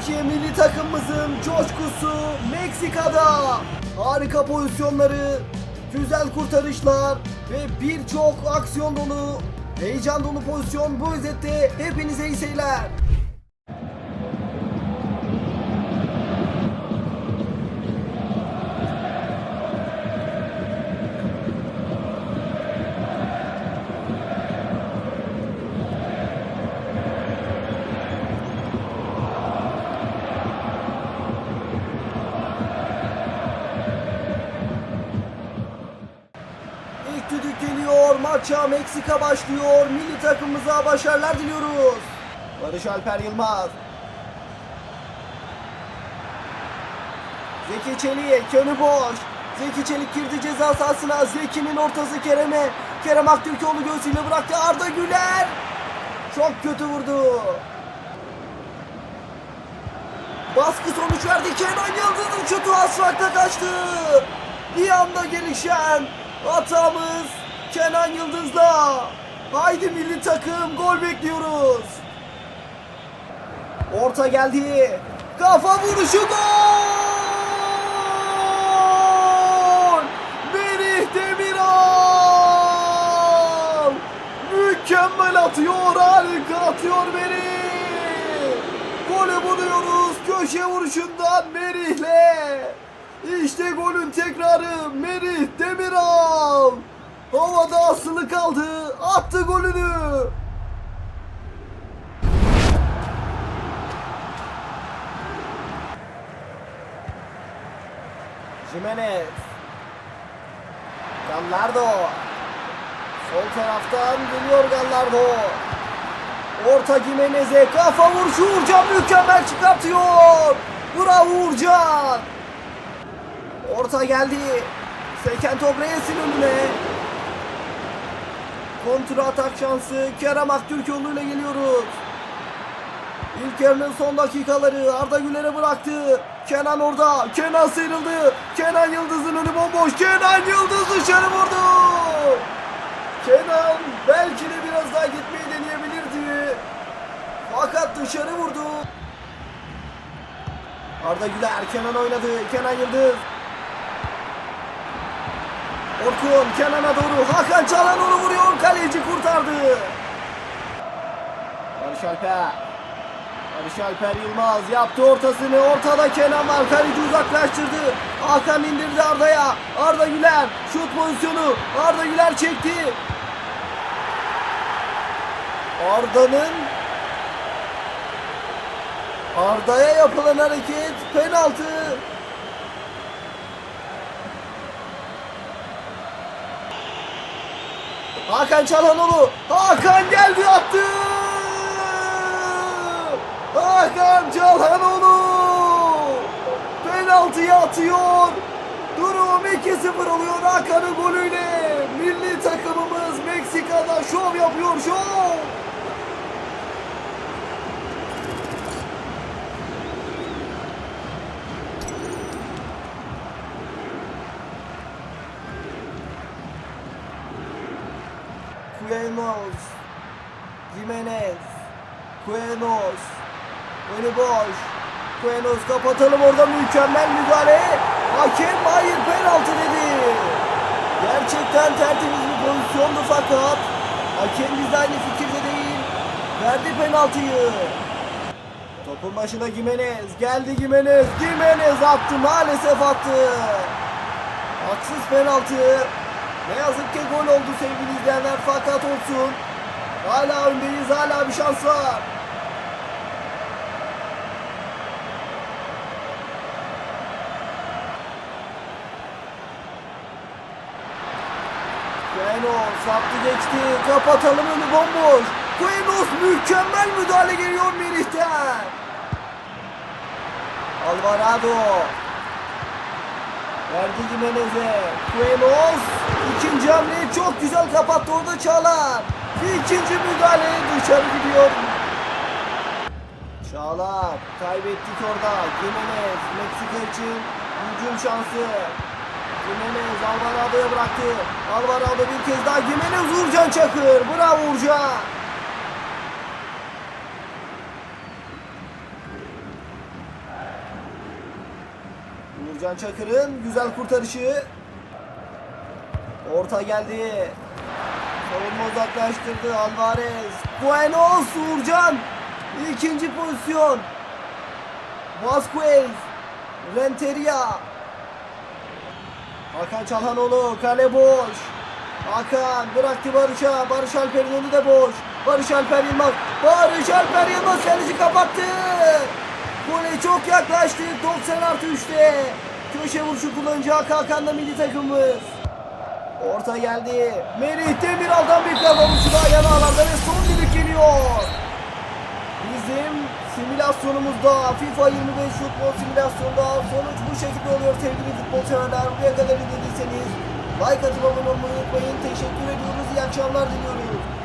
Türkiye milli takımımızın coşkusu Meksika'da. Harika pozisyonları, güzel kurtarışlar ve birçok aksiyon dolu, heyecan dolu pozisyon bu özette hepinize iyi seyirler. Maça Meksika başlıyor. Milli takımımıza başarılar diliyoruz. Barış Alper Yılmaz. Zeki Çelik önü boş. Zeki Çelik girdi ceza sahasına. Zeki'nin ortası Kerem'e. Kerem Aktürkoğlu göğsüyle bıraktı. Arda Güler. Çok kötü vurdu. Baskı sonuç verdi. Kenan Yıldız'ın şutu asfalta kaçtı. Bir anda gelişen hatamız Kenan Yıldız'la. Haydi milli takım gol bekliyoruz. Orta geldi. Kafa vuruşu gol! Merih Demiral! Mükemmel atıyor, harika atıyor Merih! Gole buluyoruz köşe vuruşundan Merih'le. İşte golün tekrarı Merih Demiral. Havada asılı kaldı. Attı golünü. Jimenez. Gallardo. Sol taraftan geliyor Gallardo. Orta Gimenez'e kafa vuruşu Uğurcan mükemmel çıkartıyor. Bravo Uğurcan. Orta geldi. Seken top Reyes'in önüne. Kontra atak şansı Kerem Aktürkoğlu ile geliyoruz. İlk yarının son dakikaları Arda Güler'e bıraktı. Kenan orada. Kenan sıyrıldı. Kenan Yıldız'ın önü bomboş. Kenan Yıldız dışarı vurdu. Kenan belki de biraz daha gitmeyi deneyebilirdi. Fakat dışarı vurdu. Arda Güler Kenan oynadı. Kenan Yıldız. Orkun Kenan'a doğru. Hakan Çalhanoğlu vuruyor. Kaleci kurtardı. Barış Alper. Barış Alper Yılmaz yaptı ortasını. Ortada Kenan var. Kaleci uzaklaştırdı. Hakan indirdi Arda'ya. Arda Güler şut pozisyonu. Arda Güler çekti. Arda'nın Arda'ya yapılan hareket penaltı. Hakan Çalhanoğlu. Hakan geldi attı. Hakan Çalhanoğlu. Penaltıyı atıyor. Durum 2-0 oluyor Hakan'ın golüyle. Milli takımımız Meksika'da şov yapıyor şov. Cuenos, Jimenez, Cuenos, önü boş. Cuenos kapatalım orada mükemmel müdahale. Hakem hayır penaltı dedi. Gerçekten tertemiz bir pozisyondu fakat hakem bizde aynı fikirde değil. Verdi penaltıyı. Topun başına Gimenez. Geldi Gimenez. Gimenez attı. Maalesef attı. Haksız penaltı. Ne yazık ki gol oldu sevgili izleyenler fakat olsun. Hala öndeyiz hala bir şans var. Kuenos saptı geçti. Kapatalım önü bomboş. Kuenos mükemmel müdahale geliyor Melih'ten. Alvarado. Verdi Jimenez'e. Cuenos ikinci hamleyi çok güzel kapattı orada Çağlar. Bir ikinci müdahale dışarı gidiyor. Çağlar kaybettik orada. Jimenez Meksika için hücum şansı. Jimenez Alvarado'ya bıraktı. Alvarado bir kez daha Jimenez Uğurcan Çakır. Bravo Uğurcan. Uğurcan Çakır'ın güzel kurtarışı. Orta geldi. Savunma uzaklaştırdı Alvarez. Buenos Uğurcan. İkinci pozisyon. Vasquez. Renteria. Hakan Çalhanoğlu kale boş. Hakan bıraktı Barış'a. Barış Alper'in önü de boş. Barış Alper Yılmaz. Barış Alper Yılmaz kaleci kapattı. Gole çok yaklaştık 90 artı 3'te. Köşe vuruşu kullanacak Hakan'la milli takımımız. Orta geldi. Merih Demiral'dan bir kafa vuruşu daha yan alanda ve son düdük geliyor. Bizim simülasyonumuzda FIFA 25 futbol simülasyonunda sonuç bu şekilde oluyor sevgili futbol severler. Buraya kadar izlediyseniz like atıp abone olmayı unutmayın. Teşekkür ediyoruz. İyi akşamlar diliyoruz.